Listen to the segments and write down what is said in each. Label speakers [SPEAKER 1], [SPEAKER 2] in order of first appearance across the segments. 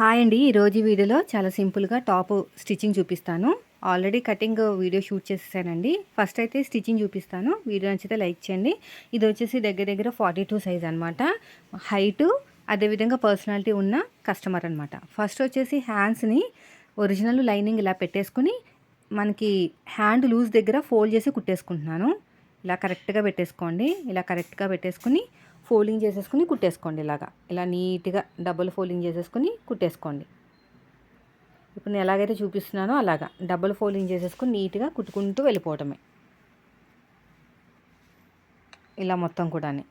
[SPEAKER 1] Hi అండి. ఈరోజు వీడియోలో చాలా సింపుల్గా టాప్ స్టిచ్చింగ్ చూపిస్తాను. ఆల్రెడీ కటింగ్ వీడియో షూట్ చేసేసానండి. ఫస్ట్ అయితే స్టిచ్చింగ్ చూపిస్తాను. వీడియో నచ్చితే లైక్ చేయండి. ఇది వచ్చేసి దగ్గర దగ్గర ఫార్టీ టూ సైజ్ అనమాట హైటు అదేవిధంగా పర్సనాలిటీ ఉన్న కస్టమర్ అనమాట ఫస్ట్ వచ్చేసి హ్యాండ్స్ని ఒరిజినల్ లైనింగ్ ఇలా పెట్టేసుకుని మనకి హ్యాండ్ లూజ్ దగ్గర ఫోల్డ్ చేసి కుట్టేసుకుంటున్నాను. ఇలా కరెక్ట్గా పెట్టేసుకోండి. ఇలా కరెక్ట్గా పెట్టేసుకుని ఫోల్డింగ్ చేసేసుకుని కుట్టేసుకోండి ఇలాగా. ఇలా నీట్గా డబుల్ ఫోల్డింగ్ చేసేసుకుని కుట్టేసుకోండి. ఇప్పుడు నేను ఎలాగైతే చూపిస్తున్నానో అలాగా. డబుల్ ఫోల్డింగ్ చేసేసుకుని నీట్గా కుట్టుకుంటూ వెళ్ళిపోవటమే. ఇలా మొత్తం కూడా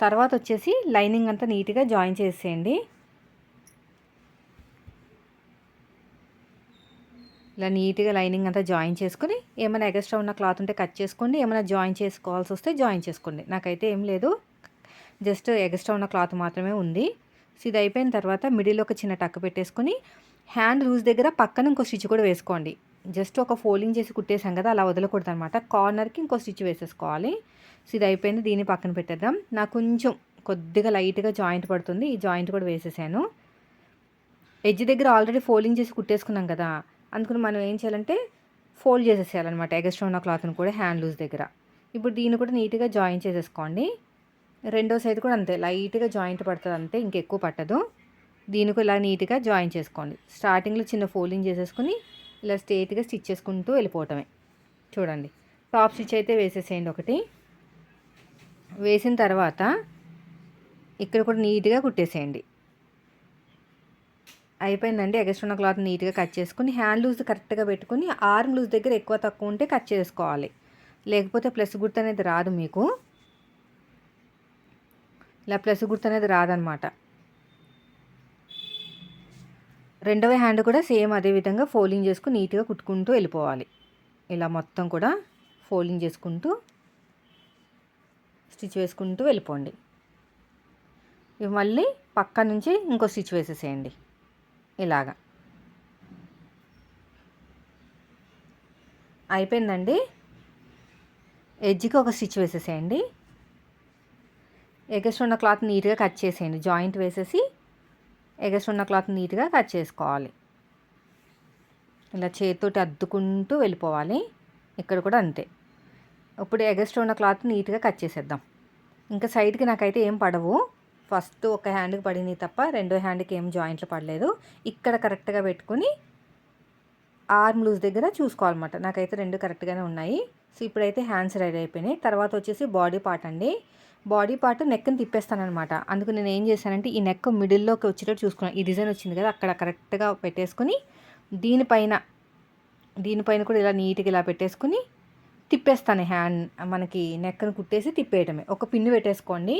[SPEAKER 1] తర్వాత వచ్చేసి లైనింగ్ అంతా నీట్గా జాయిన్ చేసేయండి. ఇలా నీట్గా లైనింగ్ అంతా జాయిన్ చేసుకుని ఏమైనా ఎక్స్ట్రా ఉన్న క్లాత్ ఉంటే కట్ చేసుకోండి ఏమైనా జాయిన్ చేసుకోవాల్సి వస్తే జాయిన్ చేసుకోండి. నాకైతే ఏం లేదు. జస్ట్ ఎక్స్ట్రా ఉన్న క్లాత్ మాత్రమే ఉంది. సో ఇది అయిపోయిన తర్వాత మిడిల్లో ఒక చిన్న టక్ పెట్టేసుకొని హ్యాండ్ లూజ్ దగ్గర పక్కన ఇంకో స్టిచ్ కూడా వేసుకోండి. జస్ట్ ఒక ఫోల్డింగ్ చేసి కుట్టేసాం కదా అలా వదలకూడదు అనమాట కార్నర్కి ఇంకో స్టిచ్ వేసేసుకోవాలి. సో ఇది అయిపోయింది. దీన్ని పక్కన పెట్టేద్దాం. నాకు కొంచెం కొద్దిగా లైట్గా జాయింట్ పడుతుంది. ఈ జాయింట్ కూడా వేసేసాను. ఎడ్జ్ దగ్గర ఆల్రెడీ ఫోల్డింగ్ చేసి కుట్టేసుకున్నాం కదా అందుకని మనం ఏం చేయాలంటే ఫోల్డ్ చేసేసేయాలన్నమాట. ఎగస్ట్రా ఉన్న క్లాత్ని కూడా హ్యాండ్ లూజ్ దగ్గర. ఇప్పుడు దీన్ని కూడా నీట్గా జాయిన్ చేసేసుకోండి. రెండో సైడ్ కూడా అంతే లైట్గా జాయింట్ పడుతుంది అంతే ఇంకెక్కువ పట్టదు. దీనికి ఇలా నీట్గా జాయిన్ చేసుకోండి. స్టార్టింగ్లో చిన్న ఫోల్డింగ్ చేసేసుకుని ఇలా స్ట్రేట్గా స్టిచ్ చేసుకుంటూ వెళ్ళిపోవటమే. చూడండి. టాప్ స్టిచ్ అయితే వేసేసేయండి ఒకటి. వేసిన తర్వాత ఇక్కడ కూడా నీట్గా కుట్టేసేయండి. అయిపోయిందండి. ఎగస్ట్రున్న క్లాత్ నీట్గా కట్ చేసుకుని హ్యాండ్ లూజ్ కరెక్ట్గా పెట్టుకుని ఆర్మ్ లూజ్ దగ్గర ఎక్కువ తక్కువ ఉంటే కట్ చేసుకోవాలి. లేకపోతే ప్లస్ గుర్తు అనేది రాదు మీకు. ఇలా ప్లస్ గుర్తు అనేది రాదనమాట. రెండవ హ్యాండ్ కూడా సేమ్ అదే విధంగా ఫోల్డింగ్ చేసుకుని నీట్గా కుట్టుకుంటూ వెళ్ళిపోవాలి. ఇలా మొత్తం కూడా ఫోల్డింగ్ చేసుకుంటూ స్టిచ్ వేసుకుంటూ వెళ్ళిపోండి. ఇవి మళ్ళీ పక్క నుంచి ఇంకో స్టిచ్ వేసేసేయండి. ఇలాగా. అయిపోయిందండి. ఎడ్జ్కి ఒక స్టిచ్ వేసేసేయండి. ఎగస్ట్ ఉన్న క్లాత్ నీట్గా కట్ చేసేయండి. జాయింట్ వేసేసి ఎగస్ట్ ఉన్న క్లాత్ నీట్గా కట్ చేసుకోవాలి. ఇలా చేతితోటి అద్దుకుంటూ వెళ్ళిపోవాలి. ఇక్కడ కూడా అంతే. ఇప్పుడు ఎగస్ట్ ఉన్న క్లాత్ నీట్గా కట్ చేసేద్దాం. ఇంకా సైడ్కి నాకైతే ఏం పడవు. ఫస్ట్ ఒక హ్యాండ్కి పడింది తప్ప రెండో హ్యాండ్కి ఏం జాయింట్లు పడలేదు. ఇక్కడ కరెక్ట్గా పెట్టుకుని ఆర్మ్ లూజ్ దగ్గర చూసుకోవాలన్నమాట. నాకైతే రెండు కరెక్ట్గానే ఉన్నాయి. సో ఇప్పుడైతే హ్యాండ్స్ రెడీ అయిపోయినాయి. తర్వాత వచ్చేసి బాడీ పార్ట్ అండి. బాడీ పార్ట్ నెక్ని తిప్పేస్తానమాట అందుకు నేను ఏం చేశానంటే ఈ నెక్ మిడిల్లోకి వచ్చేటట్టు చూసుకున్నాను. ఈ డిజైన్ వచ్చింది కదా అక్కడ కరెక్ట్గా పెట్టేసుకుని దీనిపైన దీనిపైన కూడా ఇలా నీట్గా ఇలా పెట్టేసుకుని తిప్పేస్తాను. హ్యాండ్ మనకి నెక్కను కుట్టేసి తిప్పేయటమే. ఒక పిన్ను పెట్టేసుకోండి.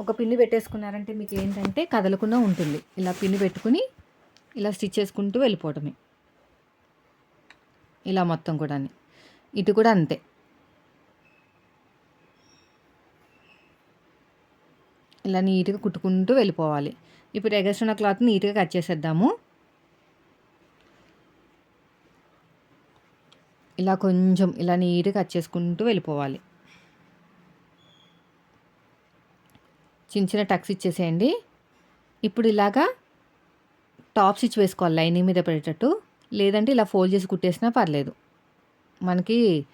[SPEAKER 1] ఒక పిన్ని పెట్టేసుకున్నారంటే మీకు ఏంటంటే కదలకుండా ఉంటుంది. ఇలా పిన్ని పెట్టుకుని ఇలా స్టిచ్ చేసుకుంటూ వెళ్ళిపోవటమే ఇలా మొత్తం కూడా ఇటు కూడా అంతే. ఇలా నీట్గా కుట్టుకుంటూ వెళ్ళిపోవాలి. ఇప్పుడు ఎగస్ట్రున్న క్లాత్ నీట్గా కట్ చేసేద్దాము. ఇలా కొంచెం ఇలా నీట్గా కట్ చేసుకుంటూ వెళ్ళిపోవాలి. చిన్న చిన్న టక్స్ ఇచ్చేసేయండి. ఇప్పుడు ఇలాగా టాప్ స్టిచ్ వేసుకోవాలి లైనింగ్ మీద పడేటట్టు. లేదంటే ఇలా ఫోల్డ్ చేసి కుట్టేసినా పర్లేదు. మనకి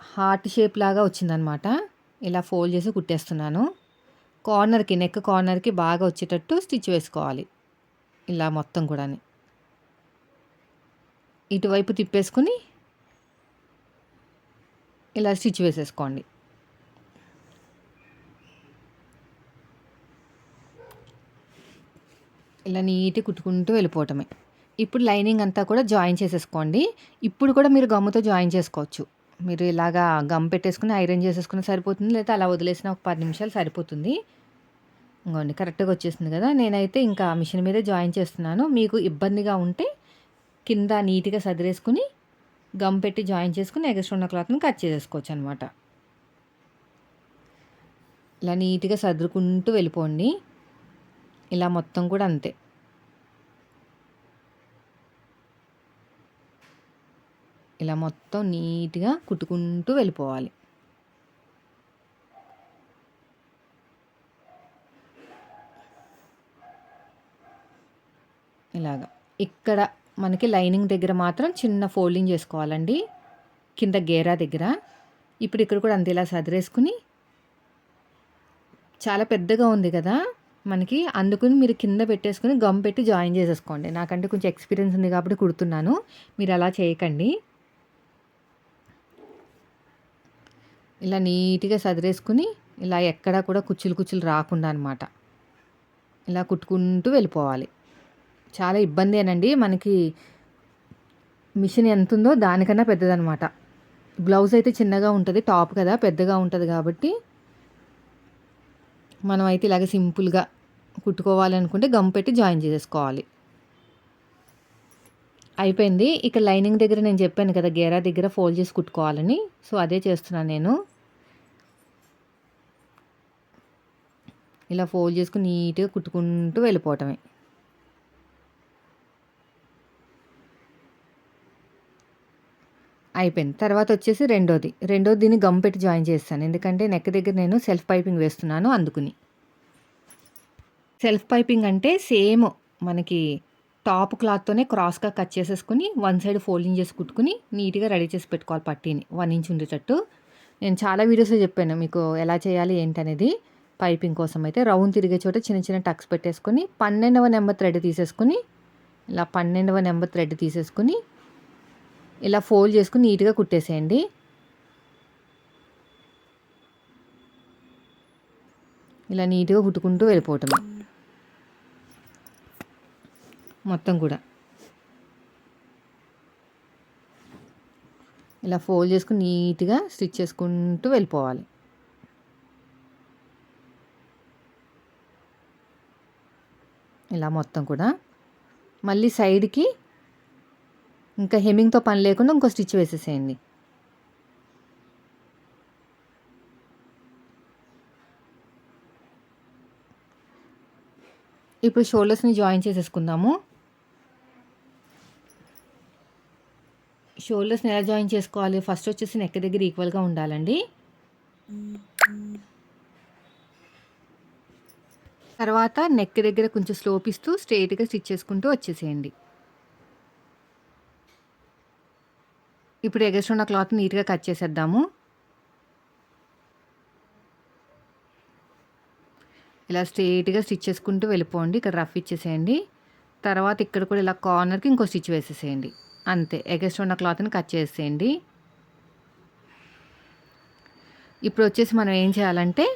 [SPEAKER 1] హార్ట్ షేప్ లాగా వచ్చిందనమాట. ఇలా ఫోల్డ్ చేసి కుట్టేస్తున్నాను. కార్నర్కి నెక్ కార్నర్కి బాగా వచ్చేటట్టు స్టిచ్ వేసుకోవాలి. ఇలా మొత్తం కూడా ఇటువైపు తిప్పేసుకుని ఇలా స్టిచ్ వేసేసుకోండి. ఇలా నీట్గా కుట్టుకుంటూ వెళ్ళిపోవటమే. ఇప్పుడు లైనింగ్ అంతా కూడా జాయిన్ చేసేసుకోండి. ఇప్పుడు కూడా మీరు గమ్ముతో జాయిన్ చేసుకోవచ్చు. మీరు ఇలాగా గమ్ పెట్టేసుకుని ఐరన్ చేసేసుకుని సరిపోతుంది లేదా అలా వదిలేసిన ఒక పది నిమిషాలు సరిపోతుంది. ఇంకోండి కరెక్ట్గా వచ్చేస్తుంది కదా. నేనైతే ఇంకా మిషన్ మీదే జాయిన్ చేస్తున్నాను. మీకు ఇబ్బందిగా ఉంటే కింద నీట్గా సదిరేసుకుని గమ్ పెట్టి జాయిన్ చేసుకుని ఎగస్ట్ ఉన్న క్లాత్ని కట్ చేసేసుకోవచ్చు అనమాట ఇలా నీట్గా సదురుకుంటూ వెళ్ళిపోండి. ఇలా మొత్తం కూడా అంతే. ఇలా మొత్తం నీట్గా కుట్టుకుంటూ వెళ్ళిపోవాలి. ఇలాగా. ఇక్కడ మనకి లైనింగ్ దగ్గర మాత్రం చిన్న ఫోల్డింగ్ చేసుకోవాలండి. కింద గేరా దగ్గర. ఇప్పుడు ఇక్కడ కూడా అంతేలా సదిరేసుకుని చాలా పెద్దగా ఉంది కదా. మనకి అందుకుని మీరు కింద పెట్టేసుకుని గమ్ పెట్టి జాయిన్ చేసేసుకోండి. నాకంటే కొంచెం ఎక్స్పీరియన్స్ ఉంది కాబట్టి కుడుతున్నాను. మీరు అలా చేయకండి. ఇలా నీట్గా సదిరేసుకుని ఇలా ఎక్కడా కూడా కుచ్చులు కుచ్చులు రాకుండా అనమాట ఇలా కుట్టుకుంటూ వెళ్ళిపోవాలి. చాలా ఇబ్బందేనండి మనకి మిషన్ ఎంత ఉందో దానికన్నా పెద్దదనమాట బ్లౌజ్ అయితే చిన్నగా ఉంటుంది టాప్ కదా పెద్దగా ఉంటుంది కాబట్టి మనం అయితే ఇలాగ సింపుల్గా కుట్టుకోవాలనుకుంటే గమ్ పెట్టి జాయిన్ చేసేసుకోవాలి. అయిపోయింది. ఇక లైనింగ్ దగ్గర నేను చెప్పాను కదా గేరా దగ్గర ఫోల్డ్ చేసి కుట్టుకోవాలని. సో అదే చేస్తున్నాను నేను. ఇలా ఫోల్డ్ చేసుకుని నీట్గా కుట్టుకుంటూ వెళ్ళిపోవటమే. అయిపోయింది. తర్వాత వచ్చేసి రెండోది. రెండోది దీన్ని గమ్ పెట్టి జాయిన్ చేస్తాను. ఎందుకంటే నెక్ దగ్గర నేను సెల్ఫ్ పైపింగ్ వేస్తున్నాను అందుకుని. సెల్ఫ్ పైపింగ్ అంటే సేమ్ మనకి టాప్ క్లాత్తోనే క్రాస్గా కట్ చేసేసుకుని వన్ సైడ్ ఫోల్డింగ్ చేసి కుట్టుకుని నీట్గా రెడీ చేసి పెట్టుకోవాలి పట్టీని. వన్ ఇంచ్ ఉండేటట్టు నేను చాలా వీడియోస్లో చెప్పాను మీకు ఎలా చేయాలి ఏంటనేది పైపింగ్ కోసం అయితే. రౌండ్ తిరిగే చోట చిన్న చిన్న టక్స్ పెట్టేసుకొని పన్నెండవ నెంబర్ థ్రెడ్ తీసేసుకుని ఇలా పన్నెండవ నెంబర్ థ్రెడ్ తీసేసుకుని ఇలా ఫోల్డ్ చేసుకుని నీట్గా కుట్టేసేయండి. ఇలా నీట్గా కుట్టుకుంటూ వెళ్ళిపోవటం మొత్తం కూడా. ఇలా ఫోల్డ్ చేసుకుని నీట్గా స్టిచ్ చేసుకుంటూ వెళ్ళిపోవాలి. ఇలా మొత్తం కూడా. మళ్ళీ సైడ్కి ఇంకా హెమ్మింగ్తో పని లేకుండా ఇంకో స్టిచ్ వేసేసేయండి. ఇప్పుడు షోల్డర్స్ని జాయిన్ చేసేసుకుందాము. షోల్డర్స్ని ఎలా జాయిన్ చేసుకోవాలి? ఫస్ట్ వచ్చేసి నెక్ దగ్గర ఈక్వల్గా ఉండాలండి. తర్వాత నెక్ దగ్గర కొంచెం స్లోప్ ఇస్తూ స్ట్రైట్గా స్టిచ్ చేసుకుంటూ వచ్చేసేయండి. ఇప్పుడు ఎగస్ట్ ఉన్న క్లాత్ నీట్గా కట్ చేసేద్దాము. ఇలా స్ట్రేట్గా స్టిచ్ చేసుకుంటూ వెళ్ళిపోండి. ఇక్కడ రఫ్ ఇచ్చేసేయండి. తర్వాత ఇక్కడ కూడా ఇలా కార్నర్కి ఇంకో స్టిచ్ వేసేసేయండి. అంతే ఎగస్ట్ ఉన్న క్లాత్ని కట్ చేసేయండి. ఇప్పుడు వచ్చేసి మనం ఏం చేయాలంటే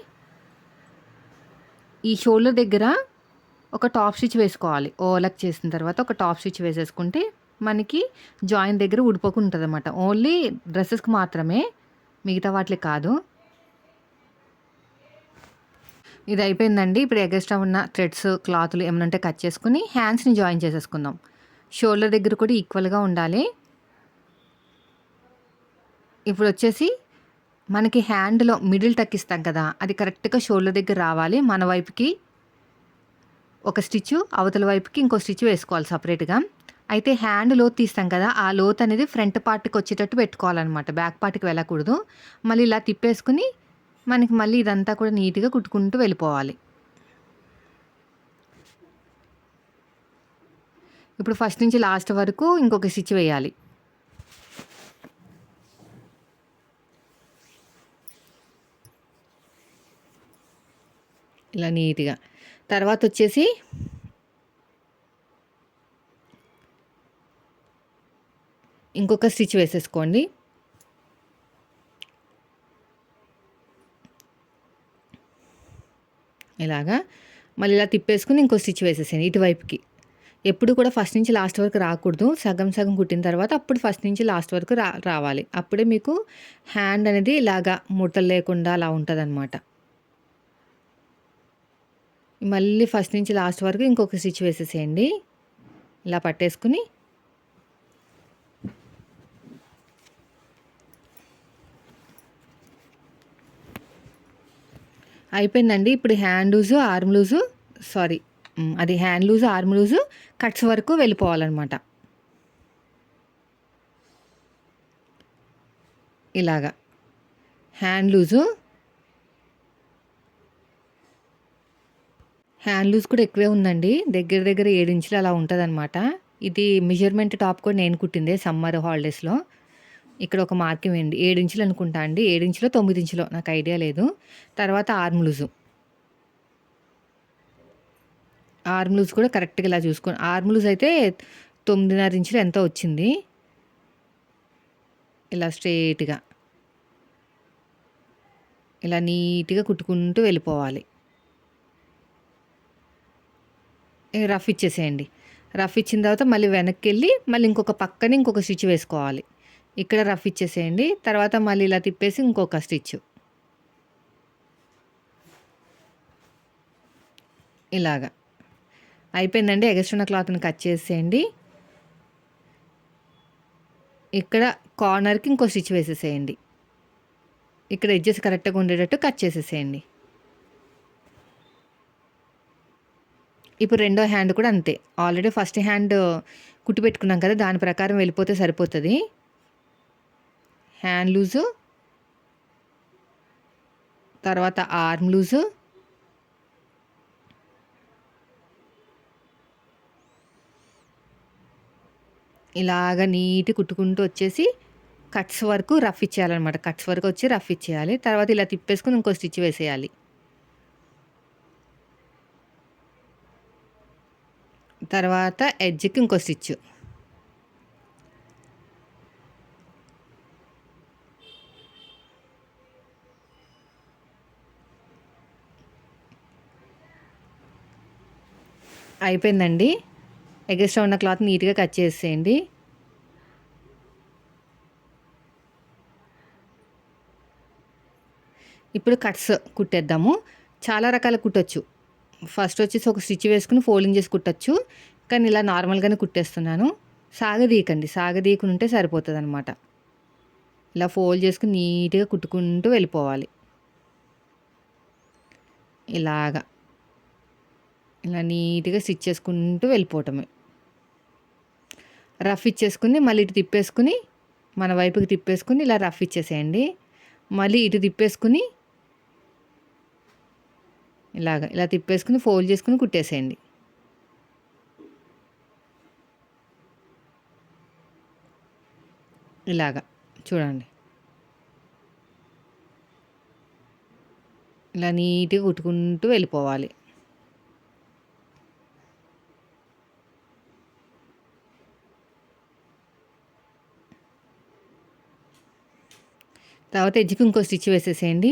[SPEAKER 1] ఈ షోల్డర్ దగ్గర ఒక టాప్ స్టిచ్ వేసుకోవాలి. ఓలక్ చేసిన తర్వాత ఒక టాప్ స్టిచ్ వేసేసుకుంటే మనకి జాయింట్ దగ్గర ఊడిపోకుండా ఉంటుంది అనమాట ఓన్లీ డ్రెస్సెస్కి మాత్రమే మిగతా వాటికి కాదు. ఇది అయిపోయిందండి. ఇప్పుడు ఎగస్ట్రా ఉన్న థ్రెడ్స్ క్లాత్లు ఏమైనా ఉంటే కట్ చేసుకుని హ్యాండ్స్ని జాయిన్ చేసేసుకుందాం. షోల్డర్ దగ్గర కూడా ఈక్వల్గా ఉండాలి. ఇప్పుడు వచ్చేసి మనకి హ్యాండ్లో మిడిల్ టక్ ఇస్తాం కదా అది కరెక్ట్గా షోల్డర్ దగ్గర రావాలి. మన వైపుకి ఒక స్టిచ్ అవతల వైపుకి ఇంకో స్టిచ్ వేసుకోవాలి సపరేట్గా అయితే హ్యాండ్ లోత్ తీస్తాం కదా ఆ లోత్ అనేది ఫ్రంట్ పార్ట్కి వచ్చేటట్టు పెట్టుకోవాలన్నమాట. బ్యాక్ పార్ట్కి వెళ్ళకూడదు. మళ్ళీ ఇలా తిప్పేసుకుని మనకి మళ్ళీ ఇదంతా కూడా నీట్గా కుట్టుకుంటూ వెళ్ళిపోవాలి. ఇప్పుడు ఫస్ట్ నుంచి లాస్ట్ వరకు ఇంకొక స్టిచ్ వేయాలి. ఇలా నీట్గా. తర్వాత వచ్చేసి ఇంకొక స్టిచ్ వేసేసుకోండి. ఇలాగా. మళ్ళీ ఇలా తిప్పేసుకుని ఇంకో స్టిచ్ వేసేసాను ఇటువైపుకి. ఎప్పుడు కూడా ఫస్ట్ నుంచి లాస్ట్ వరకు రాకూడదు. సగం సగం కుట్టిన తర్వాత అప్పుడు ఫస్ట్ నుంచి లాస్ట్ వరకు రా రావాలి. అప్పుడే మీకు హ్యాండ్ అనేది ఇలాగా ముడతలు లేకుండా అలా ఉంటుంది మళ్ళీ ఫస్ట్ నుంచి లాస్ట్ వరకు ఇంకొక స్టిచ్ వేసేసేయండి. ఇలా పట్టేసుకుని అయిపోయిందండి. ఇప్పుడు hand loose arm loose sorry అది hand loose arm loose cuts వరకు వెళ్ళిపోవాలన్నమాట. ఇలాగా. Hand loose. హ్యాండ్ లూజ్ కూడా ఎక్కువే ఉందండి. దగ్గర దగ్గర ఏడు ఇంచులు అలా ఉంటుందన్నమాట. ఇది మెజర్మెంట్ టాప్ కూడా నేను కుట్టిందే సమ్మర్ హాలిడేస్లో. ఇక్కడ ఒక మార్కింగ్ వేయండి. ఏడు ఇంచులు అనుకుంటా అండి. ఏడు ఇంచులో తొమ్మిది ఇంచులో. నాకు ఐడియా లేదు. తర్వాత ఆర్మ్ లూజు. ఆర్మ్ లూజ్ కూడా కరెక్ట్గా ఇలా చూసుకోండి. ఆర్మ్ లూజ్ అయితే తొమ్మిదిన్నర ఇంచులు ఎంతో వచ్చింది? ఇలా స్ట్రేట్గా. ఇలా నీట్గా కుట్టుకుంటూ వెళ్ళిపోవాలి. రఫ్ ఇచ్చేసేయండి. రఫ్ ఇచ్చిన తర్వాత మళ్ళీ వెనక్కి వెళ్ళి మళ్ళీ ఇంకొక పక్కన ఇంకొక స్టిచ్ వేసుకోవాలి. ఇక్కడ రఫ్ ఇచ్చేసేయండి. తర్వాత మళ్ళీ ఇలా తిప్పేసి ఇంకొక స్టిచ్. ఇలాగా. అయిపోయిందండి. ఎగస్ట్రున్న క్లాత్ని కట్ చేసేయండి. ఇక్కడ కార్నర్కి ఇంకో స్టిచ్ వేసేసేయండి. ఇక్కడ ఎడ్జెస్ కరెక్ట్గా ఉండేటట్టు కట్ చేసేసేయండి. ఇప్పుడు రెండో హ్యాండ్ కూడా అంతే. ఆల్రెడీ ఫస్ట్ హ్యాండ్ కుట్టి పెట్టుకున్నాం కదా దాని ప్రకారం వెళ్ళిపోతే సరిపోతుంది. హ్యాండ్ లూజు తర్వాత ఆర్మ్ లూజు ఇలాగ నీట్ కుట్టుకుంటూ వచ్చేసి కట్స్ వరకు రఫ్ ఇచ్చేయాలన్నమాట. కట్స్ వరకు వచ్చి రఫ్ ఇచ్చేయాలి. తర్వాత ఇలా తిప్పేసుకుని ఇంకో స్టిచ్ వేసేయాలి. తర్వాత ఎడ్జ్కి ఇంకో స్టిచ్. అయిపోయిందండి. ఎగస్ట్రా ఉన్న క్లాత్ నీట్గా కట్ చేసేయండి. ఇప్పుడు కట్స్ కుట్టేద్దాము. చాలా రకాల కుట్టచ్చు. ఫస్ట్ వచ్చేసి ఒక స్టిచ్ వేసుకుని ఫోల్డింగ్ చేసి కుట్టచ్చు. కానీ ఇలా నార్మల్గానే కుట్టేస్తున్నాను. సాగదీయకండి. సాగదీయకుంటే సరిపోతుంది అనమాట ఇలా ఫోల్డ్ చేసుకుని నీట్గా కుట్టుకుంటూ వెళ్ళిపోవాలి. ఇలాగా. ఇలా నీట్గా స్టిచ్ చేసుకుంటూ వెళ్ళిపోవటమే. రఫ్ ఇచ్చేసుకుని మళ్ళీ ఇటు తిప్పేసుకుని మన వైపుకి తిప్పేసుకుని ఇలా రఫ్ ఇచ్చేసేయండి. మళ్ళీ ఇటు తిప్పేసుకుని ఇలాగ ఇలా తిప్పేసుకుని ఫోల్డ్ చేసుకుని కుట్టేసేయండి. ఇలాగా చూడండి. ఇలా నీట్గా కుట్టుకుంటూ వెళ్ళిపోవాలి. తర్వాత ఎజ్జికి ఇంకో స్టిచ్ వేసేసేయండి.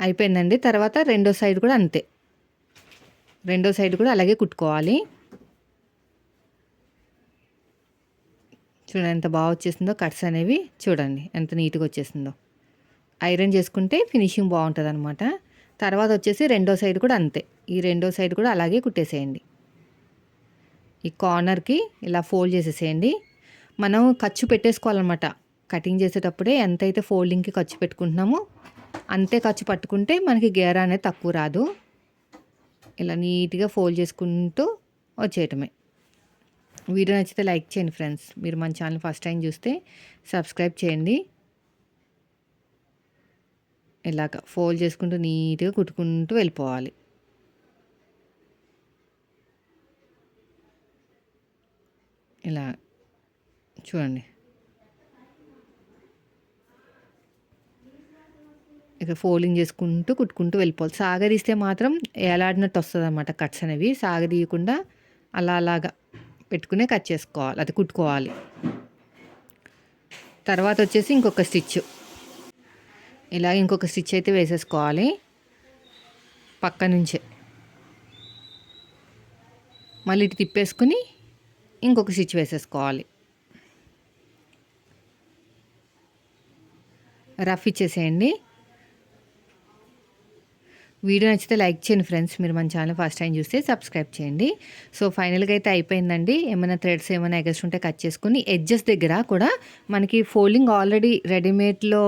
[SPEAKER 1] అయిపోయిందండి. తర్వాత రెండో సైడ్ కూడా అంతే. రెండో సైడ్ కూడా అలాగే కుట్టుకోవాలి. చూడండి ఎంత బాగా వచ్చేసిందో కట్స్ అనేవి. చూడండి ఎంత నీట్గా వచ్చేసిందో. ఐరన్ చేసుకుంటే ఫినిషింగ్ బాగుంటుంది అనమాట తర్వాత వచ్చేసి రెండో సైడ్ కూడా అంతే. ఈ రెండో సైడ్ కూడా అలాగే కుట్టేసేయండి. ఈ కార్నర్కి ఇలా ఫోల్డ్ చేసేసేయండి. మనం ఖర్చు పెట్టేసుకోవాలన్నమాట. కటింగ్ చేసేటప్పుడే ఎంతైతే ఫోల్డింగ్కి ఖర్చు పెట్టుకుంటున్నామో అంతే ఖర్చు పట్టుకుంటే మనకి గేర అనేది తక్కువ రాదు. ఇలా నీట్గా ఫోల్డ్ చేసుకుంటూ వచ్చేయటమే. వీడియో నచ్చితే లైక్ చేయండి ఫ్రెండ్స్. మీరు మన ఛానల్ ఫస్ట్ టైం చూస్తే సబ్స్క్రైబ్ చేయండి. ఇలాగ ఫోల్డ్ చేసుకుంటూ నీట్గా కుట్టుకుంటూ వెళ్ళిపోవాలి. ఇలా చూడండి. ఇక ఫోల్డింగ్ చేసుకుంటూ కుట్టుకుంటూ వెళ్ళిపోవాలి. సాగదీస్తే మాత్రం ఏలాడినట్టు వస్తుంది అనమాట కట్స్ అనేవి. సాగదీయకుండా అలా అలాగా పెట్టుకునే కట్ చేసుకోవాలి. అది కుట్టుకోవాలి. తర్వాత వచ్చేసి ఇంకొక స్టిచ్. ఇలా ఇంకొక స్టిచ్ అయితే వేసేసుకోవాలి. పక్క నుంచే. మళ్ళీ ఇటు తిప్పేసుకుని ఇంకొక స్టిచ్ వేసేసుకోవాలి. రఫ్ ఇచ్చేసేయండి. వీడియో నచ్చితే లైక్ చేయండి ఫ్రెండ్స్. మీరు మన ఛానల్ ఫస్ట్ టైం చూస్తే సబ్స్క్రైబ్ చేయండి. సో ఫైనల్గా అయితే అయిపోయిందండి. ఏమైనా థ్రెడ్స్ ఏమైనా ఎగస్ట్ ఉంటే కట్ చేసుకుని ఎడ్జెస్ దగ్గర కూడా మనకి ఫోల్డింగ్ ఆల్రెడీ రెడీమేడ్లో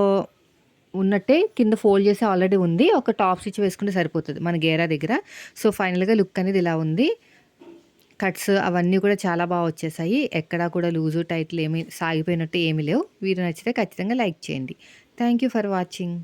[SPEAKER 1] ఉన్నట్టే కింద ఫోల్డ్ చేసి ఆల్రెడీ ఉంది. ఒక టాప్ స్టిచ్ వేసుకుంటే సరిపోతుంది మన గేరా దగ్గర. సో ఫైనల్గా లుక్ అనేది ఇలా ఉంది. కట్స్ అవన్నీ కూడా చాలా బాగా వచ్చేసాయి. ఎక్కడా కూడా లూజు టైట్లు ఏమీ సాగిపోయినట్టు ఏమీ లేవు. వీడియో నచ్చితే ఖచ్చితంగా లైక్ చేయండి. Thank you for watching.